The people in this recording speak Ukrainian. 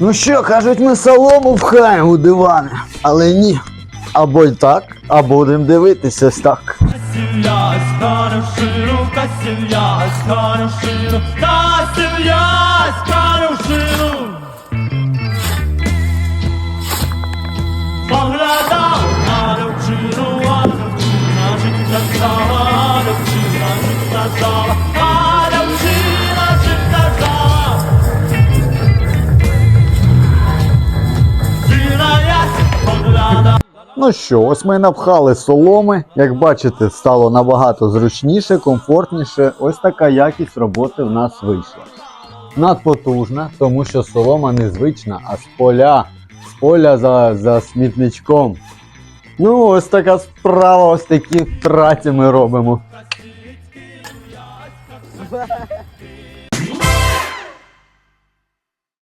Ну що, кажуть, ми солому вхаємо у дивани. Але ні. Або й так, а будемо дивитися ось так. Сім'я, скара сім'я, скара та сім'я, скара. Ну що, ось ми напхали соломи. Як бачите, стало набагато зручніше, комфортніше. Ось така якість роботи в нас вийшла. Надпотужна, тому що солома незвична, а з поля, з поля за, за смітничком. Ну, ось така справа, ось такі втраті ми робимо.